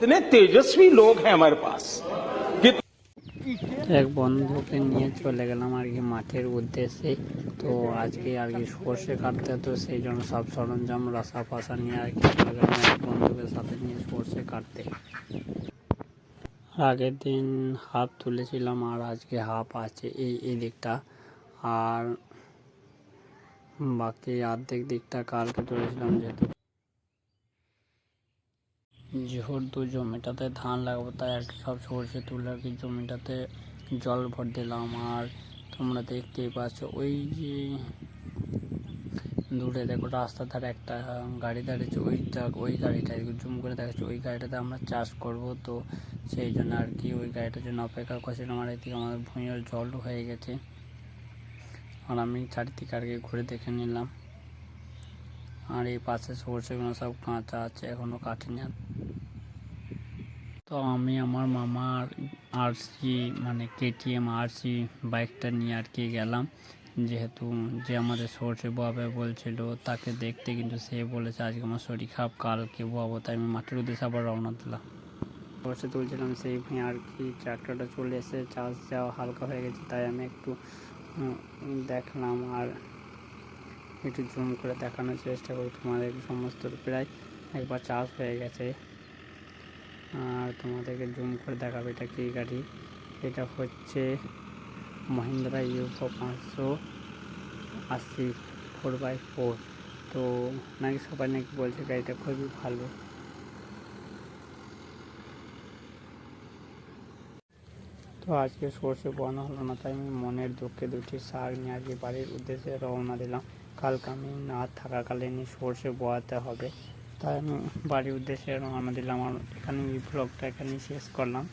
इतने तेजस्वी लोग हैं हमारे पास कि এক বন্ধুকে নিয়ে চলে গেলাম আর কি মাঠের উদ্দেশ্যে তো আজকে আর কি সর্ষে কাটতে তো সেই জন্য সব সরঞ্জাম রসা ফসা নিয়ে আর কি চলে গেলাম এক বন্ধুকে সাথে নিয়ে সর্ষে কাটতে আর আগের দিন হাফ তুলেছিলাম আর আজকে হাফ আছে এই এই দিকটা আর বাকি অর্ধেক দিকটা কালকে তুলেছিলাম যেহেতু যেহেতু জমিটাতে ধান লাগাবো, তাই আর কি সব সর্ষে তুলে আর কি জমিটাতে জল ভর দিলাম। আর তোমরা দেখতেই পাচ্ছ, ওই যে দূরে দেখো রাস্তার ধারে একটা গাড়ি দাঁড়িয়েছে ওইটা ওই গাড়িটা জুম করে দেখাচ্ছে, ওই গাড়িটাতে আমরা চাষ করব। তো সেই জন্য আর কি ওই গাড়িটার জন্য অপেক্ষা করছিলাম আর এদিকে আমাদের ভুঁইয়ের জল হয়ে গেছে। আর আমি চারিদিকে আর কি ঘুরে দেখে নিলাম। আর এই পাশে সর্ষেগুলো সব কাঁচা আছে, এখনও কাটেনি। তো আমি আমার মামার আরসি মানে কেটিএম আরসি বাইকটা নিয়ে আর কি গেলাম। যেহেতু যে আমাদের সর্ষে বোয়াবে বলছিল, তাকে দেখতে কিন্তু সে বলেছে, আজকে আমার শরীর খারাপ, কালকে বাবো তাই আমি মাঠের উদ্দেশ্যে আবার রওনা দিলাম। সর্ষে তুলছিলাম, সেই আর কি ট্রাক্টরটা চলে এসে চার্জ দেওয়া হালকা হয়ে গেছে, তাই আমি একটু দেখলাম। আর একটু জুম করে দেখানোর চেষ্টা করি। তোমাদের সমস্ত প্রায় একবার চার্জ হয়ে গেছে। আর তোমাদেরকে জুম করে দেখাবে এটা কী গাড়ি। এটা হচ্ছে মহিন্দ্রা ইউকো পাঁচশো আশি ফোর বাই ফোর। তো নাকি সবাই নাকি বলছে গাড়িটা খুবই ভালো। তো আজকে সর্ষে বোয়ানো হলো না, তাই আমি মনের দুঃখে দুটি শাক নিয়ে আজকে বাড়ির উদ্দেশ্যে রওনা দিলাম। কালকে আমি না থাকাকালীনই সর্ষে বোয়াতে হবে। তাই আমি বাড়ির উদ্দেশ্যে রওনা দিলাম আর এখানে এই ব্লগটা এখানেই শেষ করলাম।